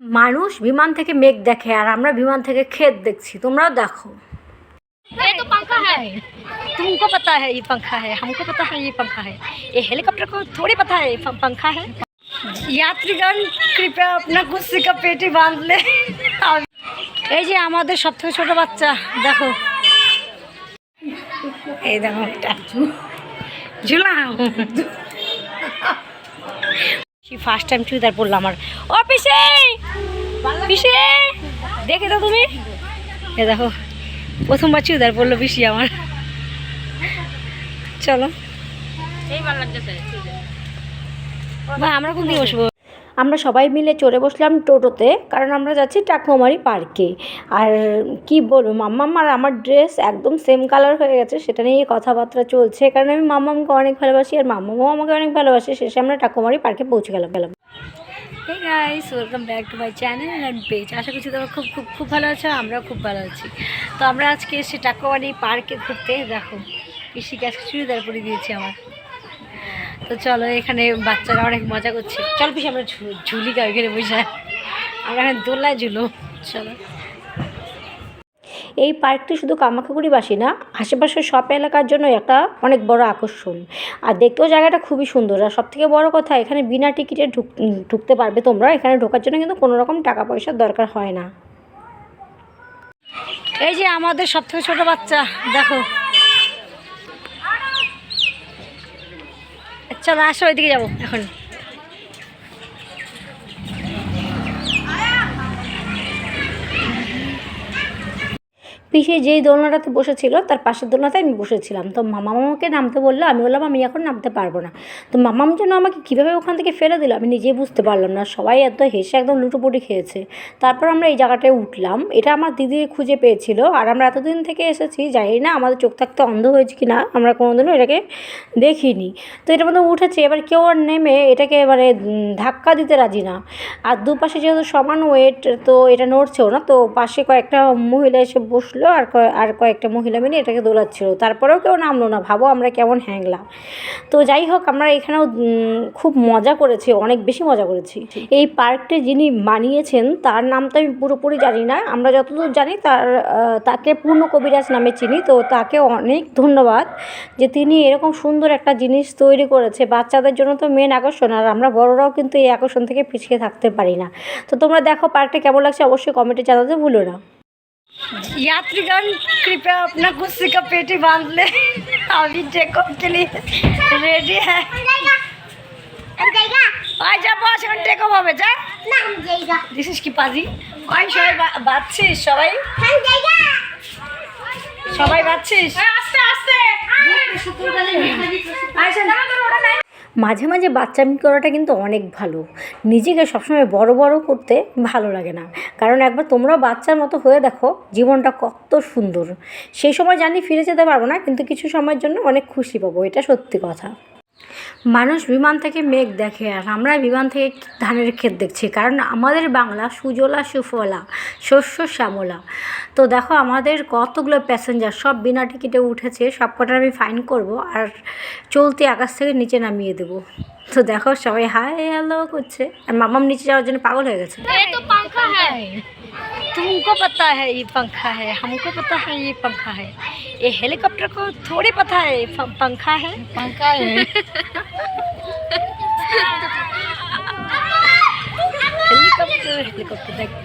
মানুষ বিমান থেকে মেঘ দেখে আর আমরা বিমান থেকে ক্ষেত দেখছি তোমরাও দেখো ये तो पंखा है तुमको पता है ये पंखा है हमको पता है ये पंखा है ये हेलीकॉप्टर को थोड़ी पता है ये प- पंखा है यात्रीगण कृपया अपना कुर्सी का पेटी बांध ले এই যে আমাদের সব থেকে ছোট বাচ্চা দেখো এই দেখো এটা ঝুলাম ফার্স্ট টাইম চুড়িদার পরলাম আমার। ও পিসে! পিসে! দেখে তো তুমি। এ দেখো প্রথমবার চুড়িদার পরলো পিসি আমার। চলো। আমরা কোন দিয়ে বসবো? আমরা সবাই মিলে চড়ে বসলাম টোটোতে, কারণ আমরা যাচ্ছি টাকুমারি পার্কে। আর কি বলব মাম্মাম আর আমার ড্রেস একদম সেম কালার হয়ে গেছে, সেটা নিয়ে কথাবার্তা চলছে, কারণ আমি মাম্মামকে অনেক ভালোবাসি আর মাম্মামও আমাকে অনেক ভালোবাসে, শেষে আমরা টাকুমারি পার্কে পৌঁছে গেলাম গেলাম। Hey guys welcome back to my channel and page আশা করছি তোমরা খুব খুব খুব ভালো আছো, আমরাও খুব ভালো আছি। তো আমরা আজকে এসে টাকুমারি পার্কে ঘুরতে, দেখো আজকে চুড়িদার পরে দিয়েছি আমার। তো চলো এখানে বাচ্চারা অনেক মজা করছে। চল পিস আমরা ঝুলি গা এখানে বসে আমরা এখানে দোলায় ঝুলো চলো। এই পার্কটি শুধু কামাখ্যাগুড়িবাসী না আশেপাশের সব এলাকার জন্য একটা অনেক বড় আকর্ষণ। আর দেখতেও জায়গাটা খুবই সুন্দর। আর সব থেকে বড় কথা এখানে বিনা টিকিটে ঢুক ঢুকতে পারবে তোমরা। এখানে ঢোকার জন্য কিন্তু কোনো রকম টাকা পয়সার দরকার হয় না। এই যে আমাদের সব থেকে ছোটো বাচ্চা দেখো। চলো আসো ওইদিকে যাব এখন। পিসে যেই দোলনাটাতে বসেছিল তার পাশের দোলনাতে আমি বসেছিলাম। তো মামা মামাকে নামতে বলল আমি বললাম আমি এখন নামতে পারব না। তো মামাম যেন আমাকে কীভাবে ওখান থেকে ফেলে দিল আমি নিজেই বুঝতে পারলাম না। সবাই এত হেসে একদম লুটোপুটি খেয়েছে। তারপর আমরা এই জায়গাটায় উঠলাম। এটা আমার দিদি খুঁজে পেয়েছিল। আর আমরা এতদিন থেকে এসেছি জানি না আমাদের চোখ থাকতে অন্ধ হয়েছে কি না আমরা কোনোদিনও এটাকে দেখিনি। তো এটার মধ্যে উঠেছে এবার কেউ আর নেমে এটাকে উম, ধাক্কা দিতে রাজি না। আর দুপাশে যেহেতু সমান ওয়েট তো এটা নড়ছেও না তো পাশে কয়েকটা মহিলা এসে বসল। আর কয়- আর কয়েকটা মহিলা মিলে এটাকে দোলাচ্ছিল। তারপরেও কেউ নামলো না ভাবো আমরা কেমন হ্যাংলাম তো যাই হোক আমরা এখানেও খুব মজা করেছি অনেক বেশি মজা করেছি। এই পার্কটি যিনি বানিয়েছেন তার নাম তো আমি পুরোপুরি জানি না। আমরা যতদূর জানি তার তাকে পূর্ণ কবিরাজ নামে চিনি। তো তাকে অনেক ধন্যবাদ যে তিনি এরকম সুন্দর একটা জিনিস তৈরি করেছে। বাচ্চাদের জন্য তো মেন আকর্ষণ আর আমরা বড়রাও কিন্তু এই আকর্ষণ থেকে পিছিয়ে থাকতে পারি না। তো তোমরা দেখো পার্কটা কেমন লাগছে অবশ্যই কমেন্টে জানাতে ভুলো না। यात्रीगण कृपया अपना कुर्सी का पेटी बांध ले अभी टेक ऑफ के लिए रेडी है আয় যা পাঁচ ঘন্টা টেক অফ হবে যা দিস ইস কি পাজি ওই সবাই বা- বাজছিস সবাই সবাই বাজছিস आस्ते आस्ते মাঝে মাঝে বাচ্চামি করাটা কিন্তু অনেক ভালো। নিজেকে সবসময় বড় বড় করতে ভালো লাগে না। কারণ একবার তোমরা বাচ্চার মতো হয়ে দেখো, জীবনটা কত সুন্দর। সেই সময় জানি ফিরে যেতে পারব না, কিন্তু কিছু সময়ের জন্য অনেক খুশি পাবো, এটা সত্যি কথা। মানুষ বিমান থেকে মেঘ দেখে আর আমরা বিমান থেকে ধানের ক্ষেত দেখছি কারণ আমাদের বাংলা সুজলা সুফলা শস্য শ্যামলা তো দেখো আমাদের কতগুলো প্যাসেঞ্জার সব বিনা টিকিটে উঠেছে সব কটা আমি ফাইন করব আর চলতি আকাশ থেকে নিচে নামিয়ে দেবো তো দেখো সবাই হাই হ্যালো করছে আর মামাম নিচে যাওয়ার জন্য পাগল হয়ে গেছে ये तो पंखा है तुमको पता है ये पंखा है हमको पता है ये पंखा है ये हेलीकॉप्टर को थोड़ी पता है ये प- पंखा है पंखा है করতে থাকি।